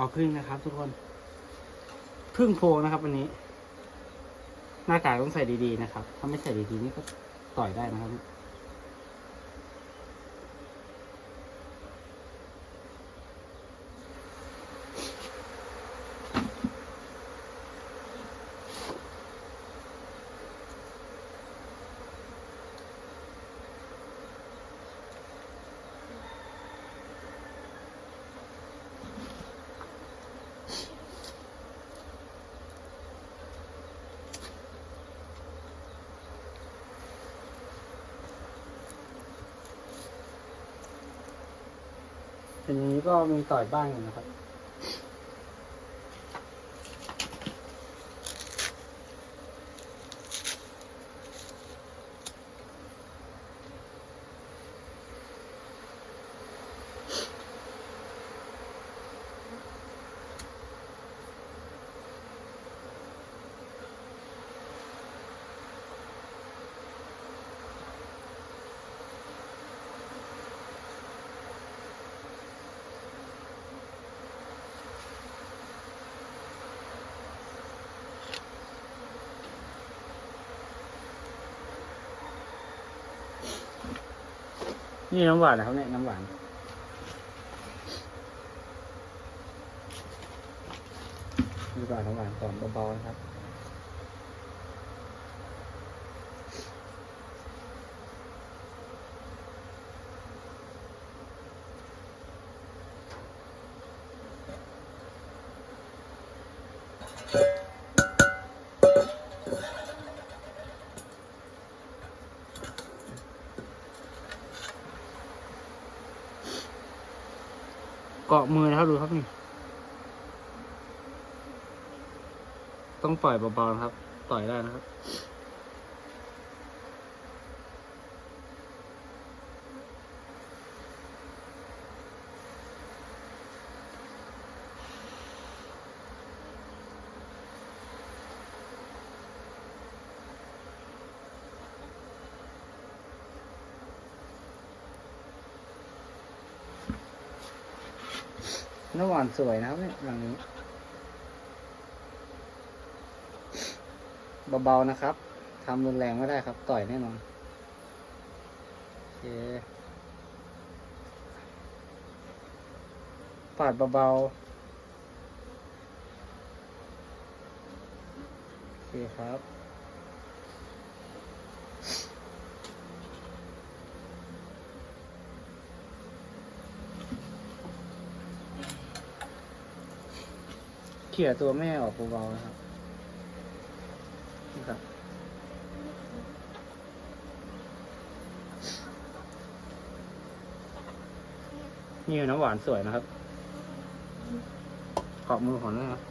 เอาพึ่งนะครับ ทุกคนพึ่งโพงนะครับวันนี้ หน้ากากต้องใส่ดีๆนะครับ ถ้าไม่ใส่ดีๆนี่ก็ต่อยได้นะครับ ทีนี้ก็มีต่อยบ้างอยู่นะครับ นี่น้ำหวานนะครับเนี่ยน้ำหวาน นี่หวานน้ำหวานก่อนเบาๆนะครับ เกาะมือนะครับดูครับนี่ ต้องปล่อยเบาๆนะครับ ต่อยได้นะครับ น้ำหวานสวยนะครับเนี่ยหลังนี้ เบาๆนะครับทำรุนแรงไม่ได้ครับ ต่อยแน่นอนโอเคปาดเบาๆโอเคครับ ขี่ยตัวแม่ออกเบาๆนะครับนี่ครับ นี่น้ำหวานสวยนะครับขอบมือของนะครับ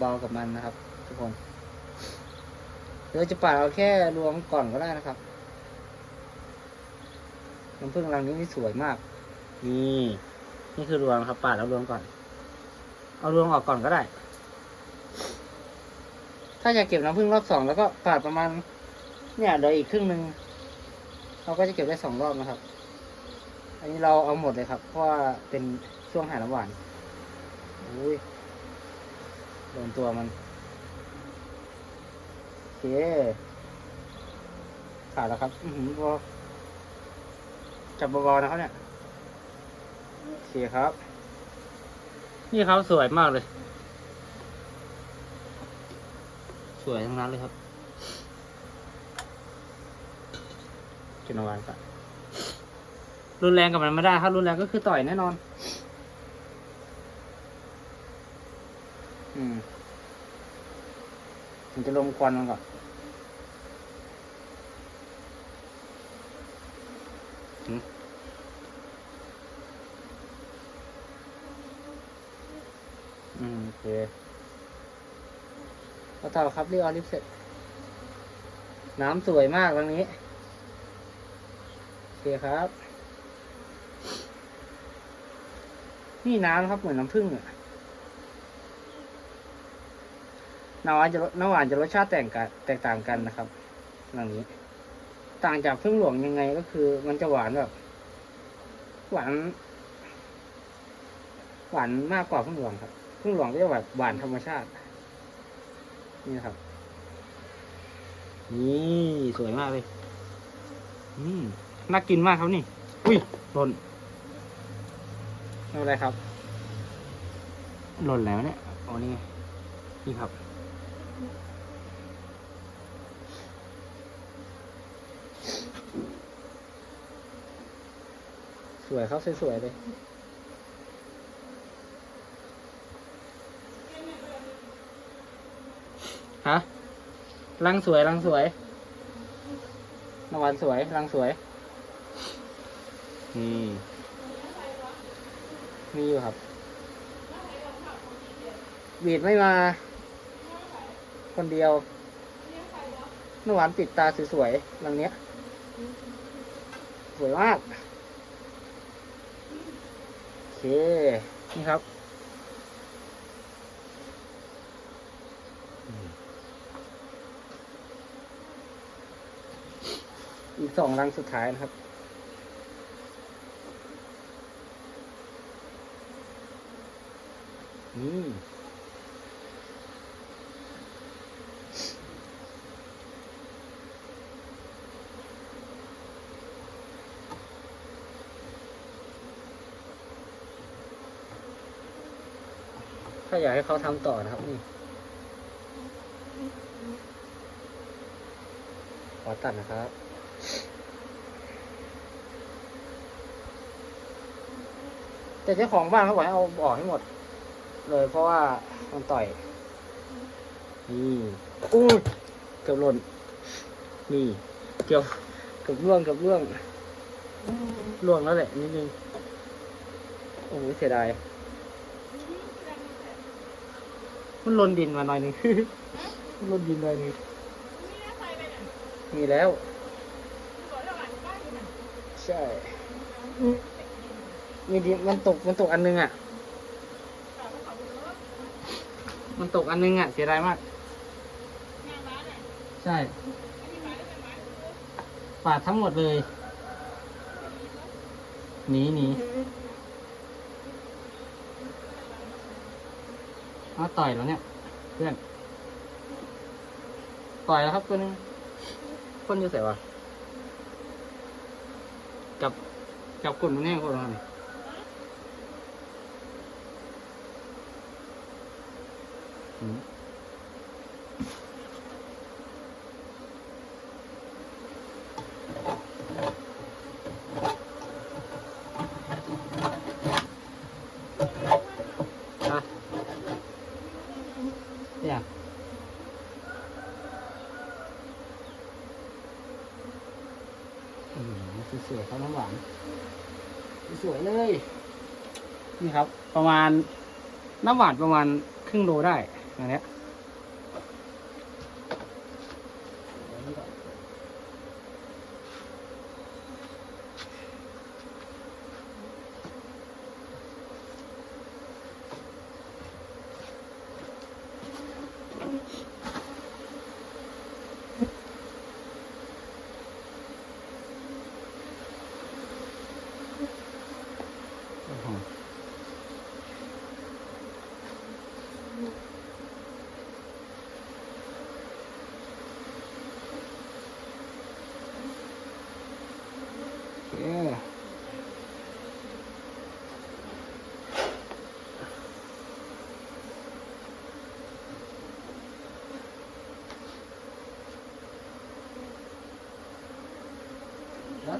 เบาๆกับมันนะครับ ทุกคนเดี๋ยวจะปาดเอาแค่รวงก่อนก็ได้นะครับน้ำผึ้งรังนี้นี่สวยมาก นี่นี่คือรวงครับปาดเอารวงก่อน เอารวงออกก่อนก็ได้ ถ้าจะเก็บน้ำผึ้งรอบสองแล้วก็ปาดประมาณ เนี่ยเดี๋ยวอีกครึ่งหนึ่งเราก็จะเก็บได้สองรอบนะครับ อันนี้เราเอาหมดเลยครับ เพราะว่าเป็นช่วงหาน้ำหวานอุ้ยโด นตัวมันโอเคขาดแล้วครับ อือหือพอจับเบาๆนะครับเนี่ยโอเคครับ นี่ครับสวยมากเลย สวยทั้งนั้นเลยครับกินเอาไว้ก่อนรุนแรงกับมันไม่ได้ ถ้ารุนแรงก็คือต่อยแน่นอน อืม ผมจะลงควันมันก่อนหืมอืมโอเคก็ต่อครับรีออลิฟเสร็จ น้ำสวยมากตรงนี้ โอเคครับ นี่น้ำนะครับเหมือนน้ำผึ้งอะ น้ำหวานจะรสน้ำหวานจะรสชาติแตกกันแตกต่างกันนะครับหลังนี้ ต่างจากพึ่งหลวงยังไงก็คือ มันจะหวานแบบ หวาน หวานมากกว่าพึ่งหลวงครับพึ่งหลวงก็จะแบบหวานธรรมชาติ นี่ครับ นี่สวยมากเลยอืมน่ากินมากครับนี่ อุ้ยหล่นไม่เป็นไรครับหล่นแล้วเนี่ยอ๋อนี่นี่ครับ สวยครับสวยๆเลยฮะรังสวยรังสวยนวันสวยรังสวยนี่มีอยู่ครับบีดไม่มา คนเดียวนวานปิดตาสวยๆรังเนี้ย สวยมากโอ เค นี่ครับ อีกสองรังสุดท้ายนะครับอืม ถ้าอยากให้เขาทำต่อนะครับนี่ขอตัดนะครับแต่เจ้าของบ้านเขาบอกให้เอาออกให้หมด เลยเพราะว่ามันต่อย นี่อู้ยเกือบหล่น นี่เกือบเกือบร่วงเกือบร่วงร่วงแล้วแหละนิดนึง โอ้โหเสียดาย มันหล่นดินมาหน่อยหนึงมันหล่นดินหน่อยหนึงมีแล้ว ใช่ มีดินมันตกมันตกอันนึงอะ มันตกอันนึงอะ เสียดายมาก ใช่ปาดทั้งหมดเลย หนีหนี เอาต่อยแล้วเนี่ย เพื่อน ต่อยแล้วครับตัวนึงคนอยู่ใส่วะกับกับกลุ่มนี้คนละนี่อืมอะเนี่ยอืมสวยๆครับ น้ำหวานสวยเลย นี่ครับ ประมาณน้ำหวานประมาณครึ่งโลได้อันเนี้ย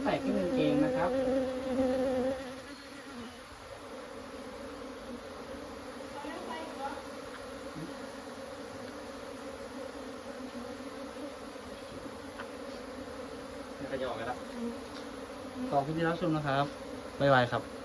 ส่ขึ้นกางเกงนะครับขยอกันละขอบคุณที่รับชมนะครับ บ๊ายบายครับ